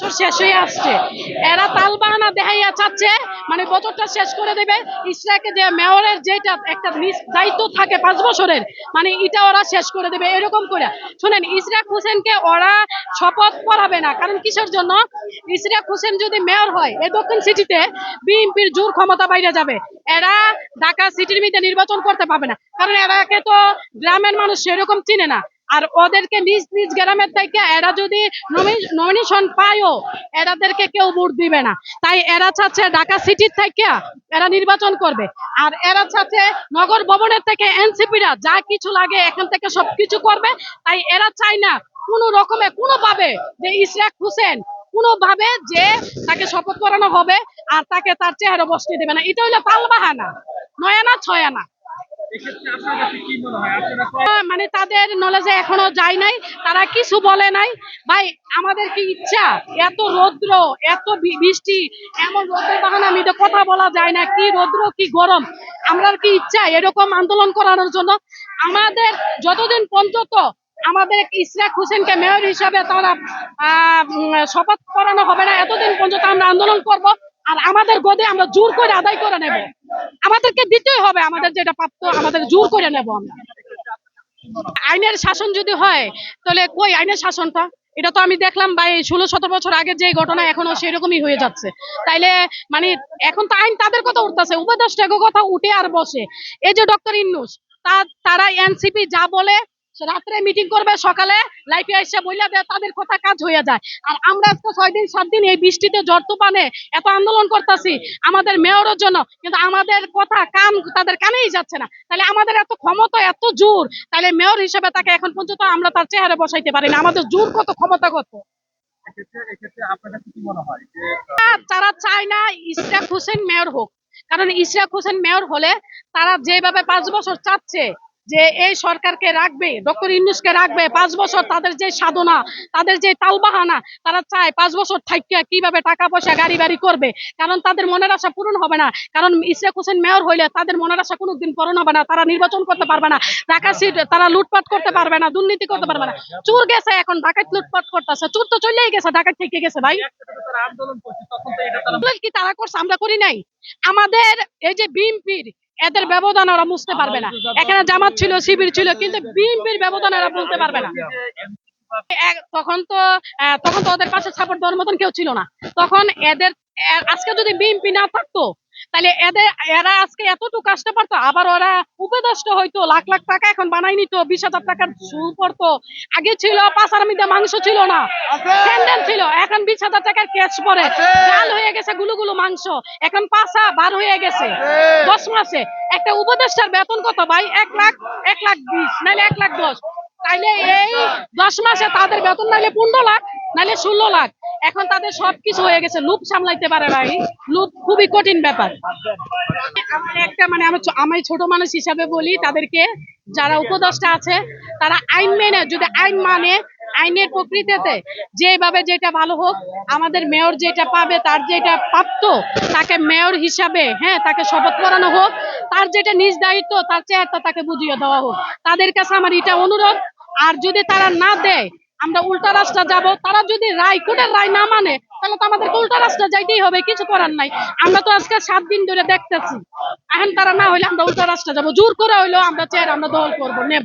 বছর শেষ হয়ে আসছে। এরা তালবাহানা দেখাইয়া চাচ্ছে মানে বছরটা শেষ করে দেবে। ইসরাকে যে মেয়রের যেটা একটা দায়িত্ব থাকে পাঁচ বছরের মানে এটা ওরা শেষ করে দেবে এরকম করে। শুনেন ইসরাক হোসেনকে ওরা শপথ পড়াবে না, কারণ কিসের জন্য? ইসরাক হোসেন যদি মেয়র হয় এই দক্ষিণ সিটিতে বিএনপির জোর ক্ষমতা বাইরে যাবে। এরা ঢাকা সিটির মধ্যে নির্বাচন করতে পারবে না, কারণ এরাকে তো গ্রামের মানুষ সেরকম চিনে না। আর ওদেরকে নিজ নিজ গ্রামের থেকে এরা যদি নমিনেশন পায়ও, এরাদেরকে কেউ ভোট দিবে না। তাই এরা চাচ্ছে ঢাকা সিটির থেকে এরা নির্বাচন করবে। আর এরা চাচ্ছে নগর ভবনের থেকে এনসিপিরা যা কিছু লাগে এখান থেকে সবকিছু করবে। তাই এরা চায় না কোনো রকমে, কোনোভাবে যে ইসরাক হোসেন কোনোভাবে যে তাকে শপথ করানো হবে আর তাকে তার চেহারা বসতে দেবে না। এটা হইল তালবাহানা। নয় আনা ছয় আনা মনে তাদের নলেজে এখনও যায় নাই, তারা কিছু বলে নাই। ভাই, আমাদের কি ইচ্ছা? এত রৌদ্র, এত বৃষ্টি, এমন রোদ্রের বাহানা মিটে কথা বলা যায় না। কি রৌদ্র, কি গরম? আমরা কি ইচ্ছা এরকম আন্দোলন করানোর জন্য? আমাদের যতদিন পর্যন্ত আমাদের ইসরাক হোসেনকে মেয়র হিসাবে তারা শপথ করানো হবে না, এতদিন পর্যন্ত আমরা আন্দোলন করব। আর আমাদের গদে আমরা জোর করে আদায় করে নেব। আমাদেরকে দিতেই হবে আমাদের যেটা প্রাপ্ত আমাদের জোর করে নেব আমরা। আইনের শাসন যদি হয়, তাহলে কই আইনের শাসনটা? এটা তো আমি দেখলাম ভাই, ষোলো সতেরো বছর আগে যে ঘটনা এখনও সেরকমই হয়ে যাচ্ছে। তাইলে মানে এখন তো আইন তাদের কথা উঠতেছে উপদেষ্টা কথা উঠে আর বসে। এই যে ডক্টর ইন্নুস তারা এনসিপি যা বলে রাত্রে মিটিং করবে সকালে লাইফে এসে বইলা দেয় তাদের কথা কাজ হয়ে যায়। আর আমরা আজকে ছয় দিন সাত দিন এই বৃষ্টিতে জ্বর তুফানে এত আন্দোলন করতেছি আমাদের মেয়রের জন্য কিন্তু আমাদের কথা কান তাদের কানেই যাচ্ছে না। তাহলে আমাদের এত ক্ষমতা এত জোর তাহলে মেয়র হিসেবে তাকে এখন পর্যন্ত আমরা তার চেহারা বসাইতে পারি না। আমাদের জোর কত ক্ষমতা কত? তারা চায় না ইশরাক হোসেন মেয়র হোক। কারণ ইশরাক হোসেন মেয়র হলে তারা যেভাবে পাঁচ বছর চাচ্ছে যে এই সরকারকে রাখবে ডক্টর ইউনুসকে রাখবে পাঁচ বছর তাদের যে সাধনা তাদের যে তালবাহানা তারা চায় পাঁচ বছর থাকিয়া কীভাবে টাকা পয়সা গাড়ি বাড়ি করবে। কারণ তাদের মনের আশা পূরণ হবে না। কারণ ইশরাক হোসেন মেয়র হইলে তাদের মনের আশা কোনোদিন পূরণ হবে না। তারা নির্বাচন করতে পারবে না। ঢাকা সিট তারা লুটপাট করতে পারবে না দুর্নীতি করতে পারবে না। চুর গেছে এখন ঢাকায় লুটপাট করতেছে। চুর তো চলেই গেছে ঢাকা থেকে গেছে ভাই। একসাথে তো তারা আন্দোলন করছে তখন তো এটা তারা কি তারা করছে আমরা করি নাই। আমাদের এই যে বিএনপির এদের ব্যবধান ওরা বুঝতে পারবে না। এখানে জামাত ছিল শিবির ছিল কিন্তু বিএনপির ব্যবধান ওরা বলতে পারবে না। তখন তো তখন তো ওদের কাছে সাপোর্ট দেওয়ার মতন কেউ ছিল না। তখন এদের আজকে যদি বিএনপি না থাকতো তাহলে এদের এরা আজকে এতটুকু আসতে পারতো আবার ওরা উপদেষ্টা হয়তো লাখ লাখ টাকা এখন বানাই নিত বিশ হাজার টাকার সুর পড়তো আগে ছিল পাঁচ আরামিতে মাংস ছিল না। স্যান্ডেল ছিল এখন বিশ হাজার টাকার ক্যাশ পরে। ডাল হয়ে গেছে গুলো গুলো মাংস। এখন পাঁচা বার হয়ে গেছে। দশ মাসে। একটা উপদেষ্টার বেতন কত ভাই? এক লাখ এক লাখ বিশ নাহলে এক লাখ দশ। তাইলে এই দশ মাসে তাদের বেতন নাইলে পনেরো লাখ নাহলে ষোলো লাখ। এখন তাদের সবকিছু হয়ে গেছে, লুপ সামলাইতে পারে ভাই লুপ খুবই কঠিন ব্যাপার। আমার একটা মানে আমার ছ- আমি ছোট মানুষ হিসাবে বলি, তাদেরকে যারা উপদেষ্টা আছে, তারা আইন মেনে যদি আইন মানে আইনের প্রকৃতিতে যেভাবে যেটা ভালো হোক, আমাদের মেয়র যেটা পাবে, তার যেটা প্রাপ্ত, তাকে মেয়র হিসাবে হ্যাঁ তাকে শপথ করানো হোক, তার যেটা নিজ দায়িত্ব, তার চেয়ারটা তাকে বুঝিয়ে দেওয়া হোক। তাদের কাছে আমার এটা অনুরোধ। আর যদি তারা না দেয় আমরা উল্টা রাস্তা যাব, তারা যদি রায়, কোর্টের রায় না মানে তাহলে তো আমাদের উল্টা রাস্তা যাইতেই হবে, কিছু করার নাই। আমরা তো আজকে সাত দিন ধরে দেখতেছি। এখন তারা না হইলে আমরা উল্টা রাস্তা যাব, জোর করে হইলেও আমরা চেয়ার আমরা দল করব, নেব।